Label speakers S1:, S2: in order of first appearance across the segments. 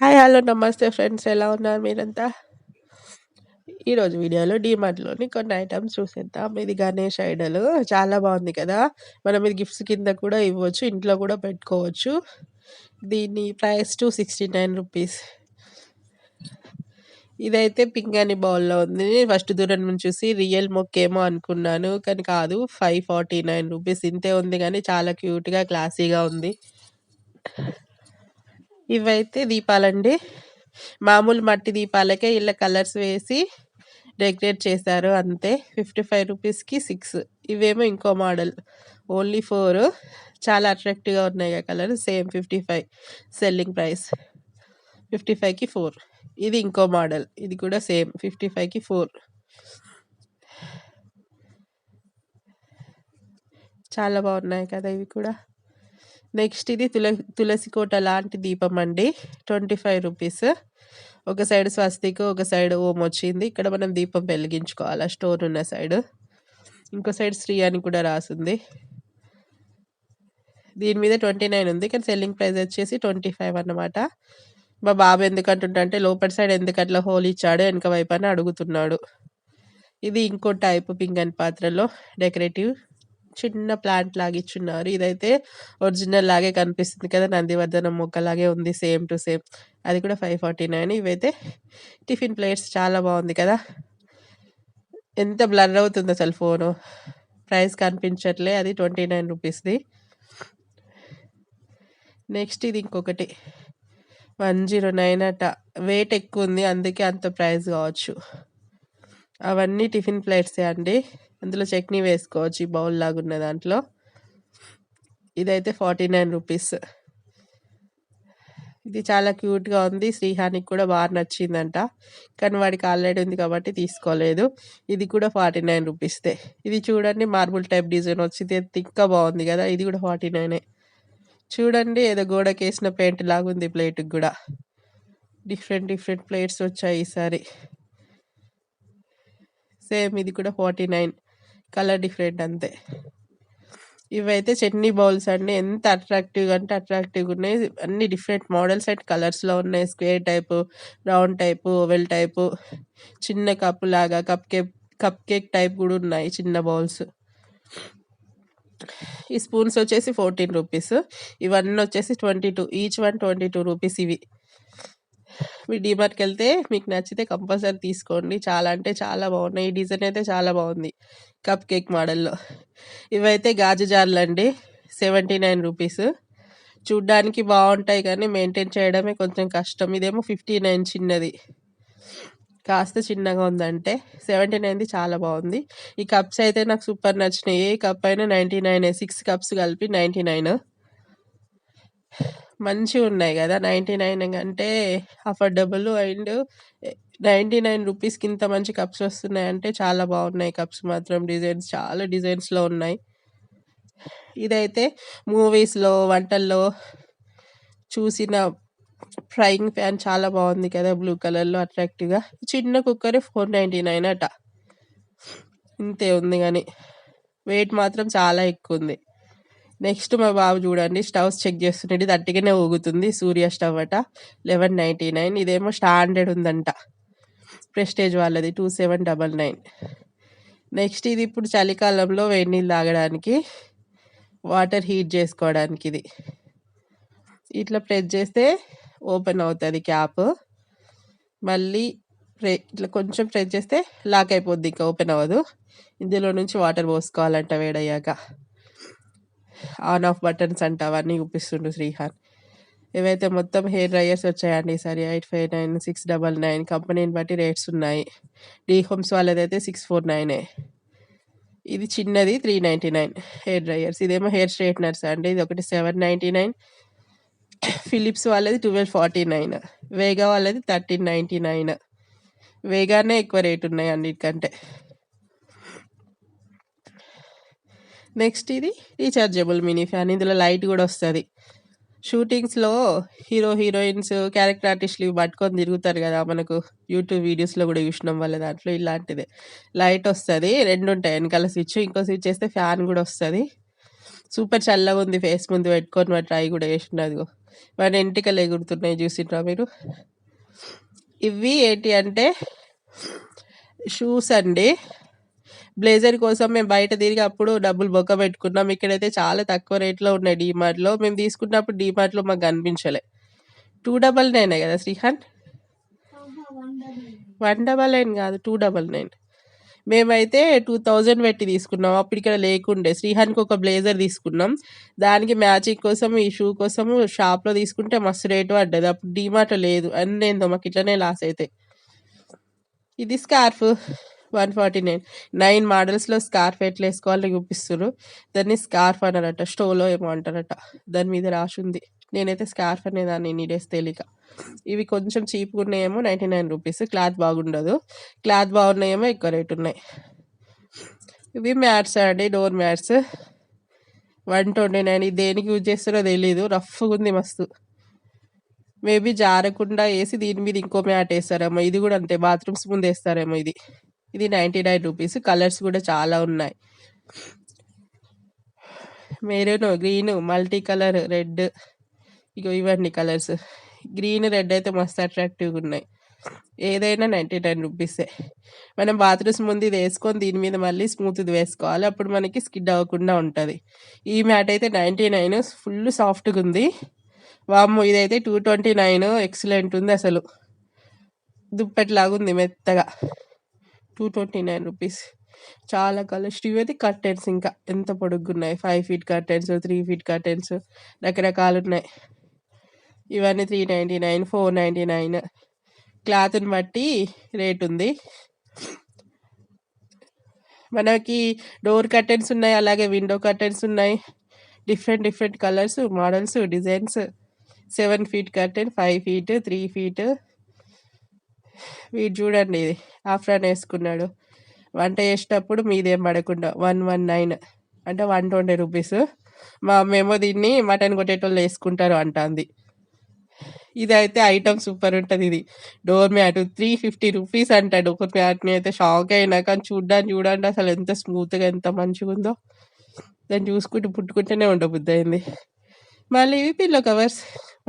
S1: Hi hello నమస్తే friends ఎలా ఉన్నారు మీరంతా? ఈరోజు వీడియోలో డీమార్ట్లోని కొన్ని ఐటమ్స్ చూసేద్దాం. ఇది గణేష్ ఐడల్. చాలా బాగుంది కదా? మనం ఇది గిఫ్ట్స్ కింద కూడా ఇవ్వచ్చు ఇంట్లో కూడా పెట్టుకోవచ్చు. దీని price two sixty nine rupees. ఇదైతే పింక్ అని బౌల్లో ఉంది. ఫస్ట్ దూరం నుంచి చూసి రియల్ మొక్కేమో అనుకున్నాను కానీ కాదు ఫైవ్ ఫార్టీ నైన్ రూపీస్. ఇంతే ఉంది కానీ చాలా క్యూట్గా క్లాసీగా ఉంది. ఇవైతే దీపాలండి. మామూలు మట్టి దీపాలకే ఇలా కలర్స్ వేసి డెకరేట్ చేశారు అంతే. ఫిఫ్టీ ఫైవ్ రూపీస్కి సిక్స్. ఇవేమో ఇంకో మోడల్. Only four. చాలా అట్రాక్టివ్గా ఉన్నాయి colour. Same fifty five selling price. Fifty ఫైవ్కి ఫోర్. ఇది ఇంకో మోడల్. ఇది కూడా సేమ్. ఫిఫ్టీ ఫైవ్కి ఫోర్. చాలా బాగున్నాయి కదా ఇవి కూడా. నెక్స్ట్ ఇది తుల తులసి కోట లాంటి దీపం అండి. Twenty five rupees. ఒక సైడ్ స్వస్తిక్ ఒక సైడ్ ఓం వచ్చింది. ఇక్కడ మనం దీపం వెలిగించుకోవాలి స్టోర్ ఉన్న సైడ్. ఇంకో సైడ్ శ్రీ అని కూడా రాసింది. దీని మీద ట్వంటీ నైన్ ఉంది కానీ సెల్లింగ్ ప్రైస్ వచ్చేసి ట్వంటీ ఫైవ్ అన్నమాట. మా బాబు ఎందుకంటుంటే లోపల సైడ్ ఎందుకు అట్లా హోల్ ఇచ్చాడు వెనక వైపు అని అడుగుతున్నాడు. ఇది ఇంకో టైప్ పింగన్ అండ్ పాత్రలో డెకరేటివ్. చిన్న ప్లాంట్ లాగిచ్చున్నారు ఇదైతే ఒరిజినల్ లాగే కనిపిస్తుంది కదా నందివర్ధనం మొక్కలాగే ఉంది సేమ్ టు సేమ్. అది కూడా ఫైవ్ ఫార్టీ నైన్. ఇవైతే టిఫిన్ ప్లేట్స్ చాలా బాగుంది కదా. ఎంత బ్లర్ అవుతుంది అసలు ఫోను. ప్రైస్ కనిపించట్లే అది ట్వంటీ నైన్ రూపీస్ది. నెక్స్ట్ ఇది ఇంకొకటి. వన్ జీరో నైన్ అట. వెయిట్ ఎక్కువ ఉంది అందుకే అంత ప్రైస్ కావచ్చు. అవన్నీ టిఫిన్ ప్లేట్సే అండి. అందులో చట్నీ వేసుకోవచ్చు ఈ బౌల్ లాగా ఉన్న దాంట్లో. ఇదైతే ఫార్టీ నైన్ రూపీస్. ఇది చాలా క్యూట్గా ఉంది. శ్రీహానికి కూడా బాగా నచ్చిందంట. కానీ వాడికి ఆల్రెడీ ఉంది కాబట్టి తీసుకోలేదు. ఇది కూడా ఫార్టీ నైన్ రూపీస్దే. ఇది చూడండి మార్బుల్ టైప్ డిజైన్ వచ్చింది. తిక్క బాగుంది కదా. ఇది కూడా ఫార్టీ నైనే. చూడండి ఏదో గోడకి వేసిన పెయింట్ లాగా ఉంది ప్లేట్కి కూడా. డిఫరెంట్ డిఫరెంట్ ప్లేట్స్ వచ్చాయి ఈసారి. సేమ్ ఇది కూడా ఫార్టీ నైన్ కలర్ డిఫరెంట్ అంతే. ఇవైతే చట్నీ బౌల్స్ అండి. ఎంత అట్రాక్టివ్గా అంటే అట్రాక్టివ్గా ఉన్నాయి. అన్ని డిఫరెంట్ మోడల్స్ అండ్ కలర్స్లో ఉన్నాయి. Square type round type oval type చిన్న కప్పు లాగా cupcake cupcake type కూడా ఉన్నాయి చిన్న బౌల్స్. ఈ స్పూన్స్ వచ్చేసి ఫోర్టీన్ రూపీస్. ఇవన్నీ వచ్చేసి twenty two each one twenty two rupees ఇవి. మీరు డీమార్ట్కి వెళ్తే మీకు నచ్చితే కంపల్సరీ తీసుకోండి. చాలా అంటే చాలా బాగున్నాయి. ఈ డిజైన్ అయితే చాలా బాగుంది. కప్ కేక్ మోడల్లో. ఇవైతే గాజు జార్లు అండి. Seventy nine rupees. చూడ్డానికి బాగుంటాయి కానీ మెయింటైన్ చేయడమే కొంచెం కష్టం. ఇదేమో ఫిఫ్టీ నైన్ చిన్నది. కాస్త చిన్నగా ఉందంటే సెవెంటీ నైన్ది చాలా బాగుంది. ఈ కప్స్ అయితే నాకు సూపర్ నచ్చినాయి. ఏ కప్ అయినా నైంటీ నైన్ సిక్స్ కప్స్ కలిపి నైంటీ నైన్. మంచిగా ఉన్నాయి కదా నైంటీ నైన్ అంటే అఫర్డబుల్ అండ్ నైంటీ నైన్ రూపీస్కి ఇంత మంచి కప్స్ వస్తున్నాయి అంటే చాలా బాగున్నాయి కప్స్ మాత్రం. డిజైన్స్ చాలా డిజైన్స్లో ఉన్నాయి. ఇదైతే మూవీస్లో వంటల్లో చూసిన ఫ్రైయింగ్ ఫ్యాన్ చాలా బాగుంది కదా బ్లూ కలర్లో అట్రాక్టివ్గా. చిన్న కుక్కరే ఫోర్ నైంటీ నైన్ అట. ఇంతే ఉంది కానీ వెయిట్ మాత్రం చాలా ఎక్కువ ఉంది. నెక్స్ట్ మా బాబు చూడండి స్టవ్స్ చెక్ చేస్తుంటే థర్టీగానే ఊగుతుంది. సూర్య స్టవ్ అట లెవెన్ నైంటీ నైన్. ఇదేమో స్టాండర్డ్ ఉందంట. ప్రెస్టేజ్ వాళ్ళది two seven double nine. Next ఇది ఇప్పుడు చలికాలంలో వేడి నీళ్ళు తాగడానికి వాటర్ హీట్ చేసుకోవడానికి ఇది. ఇట్లా ప్రెస్ చేస్తే ఓపెన్ అవుతుంది క్యాప్. మళ్ళీ ప్రె ఇట్లా కొంచెం ప్రెస్ చేస్తే లాక్ అయిపోద్ది ఇంకా ఓపెన్ అవ్వదు. ఇందులో నుంచి వాటర్ పోసుకోవాలంట వేడయ్యాక. ఆన్ ఆఫ్ బటన్స్ అంట అవన్నీ చూపిస్తుండు శ్రీహాన్ ఇవైతే మొత్తం హెయిర్ డ్రైయర్స్ వచ్చాయండి ఈసారి eight five nine six double nine కంపెనీని బట్టి రేట్స్ ఉన్నాయి. డీ హోమ్స్ వాళ్ళదైతే సిక్స్ ఫోర్ నైనే. ఇది చిన్నది three ninety nine hair dryers. ఇదేమో హెయిర్ స్ట్రైట్నర్స్ అండి ఇది ఒకటి సెవెన్ నైంటీ నైన్. ఫిలిప్స్ వాళ్ళది ట్వెల్వ్ ఫార్టీ నైన్. వేగా వాళ్ళది థర్టీన్ నైంటీ నైన్. వేగానే ఎక్కువ రేట్ ఉన్నాయి అన్నిటికంటే నెక్స్ట్ ఇది రీఛార్జబుల్ మినీ ఫ్యాన్. ఇందులో లైట్ కూడా వస్తుంది. షూటింగ్స్లో హీరో హీరోయిన్స్ క్యారెక్టర్ ఆర్టిస్టులు ఇవి పట్టుకొని తిరుగుతారు కదా. మనకు యూట్యూబ్ వీడియోస్లో కూడా చూసినాం వాళ్ళ దాంట్లో ఇలాంటిదే. లైట్ వస్తుంది రెండు ఉంటాయి. వెనకాల స్విచ్ ఇంకో స్విచ్ వేస్తే ఫ్యాన్ కూడా వస్తుంది. సూపర్ చల్లగా ఉంది ఫేస్ ముందు పెట్టుకొని వాటి ట్రై కూడా వేసినది వాటి ఎంటికలు ఎగురుతున్నాయి చూసిండ్రా మీరు? ఇవి ఏంటి అంటే షూస్ అండి. బ్లేజర్ కోసం మేము బయట తిరిగి అప్పుడు డబ్బులు బొక్క పెట్టుకున్నాం. ఇక్కడైతే చాలా తక్కువ రేట్లో ఉన్నాయి డీమార్ట్లో. మేము తీసుకున్నప్పుడు డీమార్ట్లో మాకు కనిపించలే. టూ డబల్ నైన్ కదా శ్రీహాన్? వన్ డబల్ నైన్ కాదు టూ డబల్ నైన్. మేమైతే టూ థౌజండ్ పెట్టి తీసుకున్నాం. అప్పుడు ఇక్కడ లేకుండే. శ్రీహాన్కి ఒక బ్లేజర్ తీసుకున్నాం. దానికి మ్యాచింగ్ కోసం ఈ షూ కోసం షాప్లో తీసుకుంటే మస్తు రేటు పడ్డది. అప్పుడు డీమార్ట్ లేదు. అని నేను మాకు ఇట్లనే లాస్ అయితే ఇది scarf. One forty nine. Nine మోడల్స్లో scarf ఎట్లా వేసుకోవాలని చూపిస్తున్నారు దాన్ని స్కార్ఫ్ అన్నారట స్టోలో ఏమో అంటారట. దాని మీద రాసి ఉంది నేనైతే స్కార్ఫ్ అనేదాన్ని ఎన్ని డేస్ తేలిక ఇవి కొంచెం చీప్గా ఉన్నాయేమో నైంటీ నైన్ రూపీస్. క్లాత్ బాగుండదు. క్లాత్ బాగున్నాయేమో ఎక్కువ రేట్ ఉన్నాయి. ఇవి మ్యాట్స్ అండి door mats. One twenty nine. ఇది దేనికి యూజ్ చేస్తారో తెలీదు. రఫ్గా ఉంది మస్తు. మేబీ జారకుండా వేసి దీని మీద ఇంకో మ్యాట్ వేస్తారేమో. ఇది కూడా అంతే. బాత్రూమ్స్ ముందు వేస్తారేమో ఇది. ఇది నైంటీ నైన్ రూపీస్. కలర్స్ కూడా చాలా ఉన్నాయి. Maroon green multi colour red. ఇగో ఇవన్నీ కలర్స్. గ్రీన్ రెడ్ అయితే మస్తు అట్రాక్టివ్గా ఉన్నాయి. ఏదైనా నైంటీ నైన్ రూపీసే. మనం బాత్రూమ్స్ ముందు ఇది వేసుకొని దీని మీద మళ్ళీ స్మూత్ది వేసుకోవాలి. అప్పుడు మనకి స్కిడ్ అవ్వకుండా ఉంటుంది. ఈ మ్యాట్ అయితే నైంటీ నైన్ ఫుల్ సాఫ్ట్గా ఉంది. వామ్మో ఇదైతే టూ ట్వంటీ నైన్ ఎక్సలెంట్ ఉంది అసలు. దుప్పటిలాగా ఉంది మెత్తగా. టూ ట్వంటీ నైన్ రూపీస్ చాలా కలర్స్ ఇవైతే కర్టెన్స్ ఇంకా. ఎంత పొడుగున్నాయి. Five feet curtains three feet curtains రకరకాలు ఉన్నాయి ఇవన్నీ three ninety nine four ninety nine క్లాత్ని బట్టి రేట్ ఉంది. మనకి డోర్ కర్టెన్స్ ఉన్నాయి అలాగే విండో కర్టెన్స్ ఉన్నాయి. Different different colours models designs seven feet curtain five feet three feet వీడు చూడండి ఇది ఆఫ్రాన్ వేసుకున్నాడు. వంట చేసేటప్పుడు మీదేం పడకుండా వన్ వన్ నైన్ అంటే వన్ ట్వంటీ రూపీస్. మా మేము దీన్ని మటన్ కొట్టేటోళ్ళు వేసుకుంటారు అంటుంది. ఇది అయితే ఐటమ్ సూపర్ ఉంటుంది ఇది. Door mat three fifty rupees అంటాడు. ఒక మ్యాట్ని అయితే షాక్ అయినా కానీ చూడ్డానికి చూడండి అసలు ఎంత స్మూత్గా ఎంత మంచిగా ఉందో. దాన్ని చూసుకుంటూ పుట్టుకుంటూనే ఉండబుద్ది అయింది. మళ్ళీ ఇవి pillow covers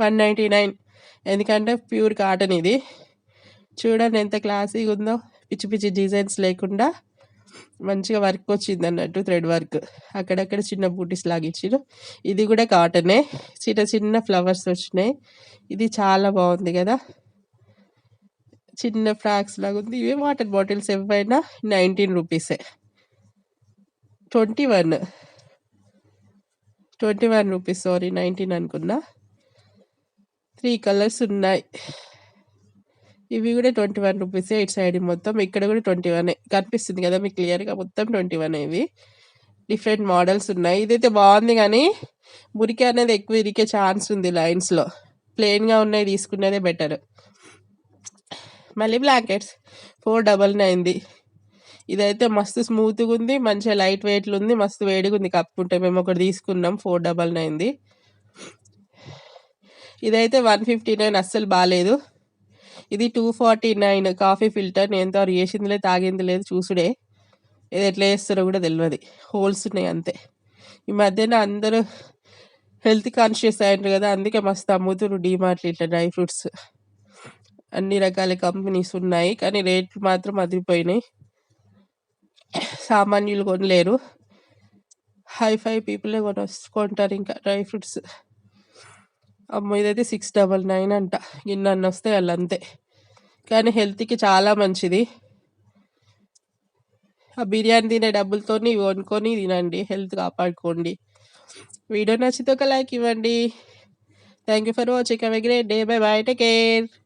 S1: one ninety nine. ఎందుకంటే ప్యూర్ కాటన్ ఇది. చూడండి ఎంత క్లాసీగా ఉందో. పిచ్చి పిచ్చి డిజైన్స్ లేకుండా మంచిగా వర్క్ వచ్చింది అన్నట్టు థ్రెడ్ వర్క్. అక్కడక్కడ చిన్న బూటీస్ లాగిచ్చారు ఇది కూడా కాటనే. చిన్న చిన్న ఫ్లవర్స్ వచ్చినాయి. ఇది చాలా బాగుంది కదా. చిన్న ఫ్రాక్స్ లాగా ఉంది. ఇవే వాటర్ బాటిల్స్ ఎవైనా నైన్టీన్ రూపీసే. Twenty one. Twenty one rupees sorry nineteen అనుకున్నా. త్రీ కలర్స్ ఉన్నాయి. ఇవి కూడా ట్వంటీ వన్ రూపీస్ ఇటు సైడ్ మొత్తం. ఇక్కడ కూడా ట్వంటీ వన్ కనిపిస్తుంది కదా మీకు క్లియర్గా మొత్తం ట్వంటీ వన్ ఇవి. డిఫరెంట్ మోడల్స్ ఉన్నాయి. ఇదైతే బాగుంది కానీ మురికి అనేది ఎక్కువ ఇరికే ఛాన్స్ ఉంది లైన్స్లో ప్లెయిన్గా ఉన్నాయి తీసుకునేదే బెటర్ మళ్ళీ బ్లాంకెట్స్ ఫోర్ డబల్ నైన్ది ఇదైతే మస్తు స్మూత్గా ఉంది మంచిగా లైట్ వెయిట్లు ఉంది మస్తు వేడిగా ఉంది. కప్పుకుంటే మేము ఒకటి తీసుకున్నాం ఫోర్ డబల్ నైన్ది ఇదైతే వన్ ఫిఫ్టీ నైన్ అస్సలు బాగాలేదు ఇది two forty nine coffee filter నేను ఎంత చేసింది లేదు తాగింది లేదు చూసుడే. ఇది ఎట్లా చేస్తారో కూడా తెలియదు హోల్స్ ఉన్నాయి అంతే. ఈ మధ్యన అందరూ హెల్త్ కాన్షియస్ అయ్యారు కదా అందుకే మస్తు అమ్ముతురు డీమార్ట్లు ఇట్లా డ్రై ఫ్రూట్స్. అన్ని రకాల కంపెనీస్ ఉన్నాయి కానీ రేట్లు మాత్రం అదిరిపోయినాయి. సామాన్యులు కొనలేరు. హైఫై పీపులే కొన కొంటారు ఇంకా డ్రై ఫ్రూట్స్. అమ్మో ఇదైతే సిక్స్ డబల్ నైన్ అంట. గిన్నె వస్తే అంతే కానీ హెల్త్కి చాలా మంచిది. ఆ బిర్యానీ తినే డబ్బులతో వండుకొని తినండి. హెల్త్ కాపాడుకోండి. వీడియో నచ్చితే ఒక లైక్ ఇవ్వండి. Thank you for watching have a great day bye bye take care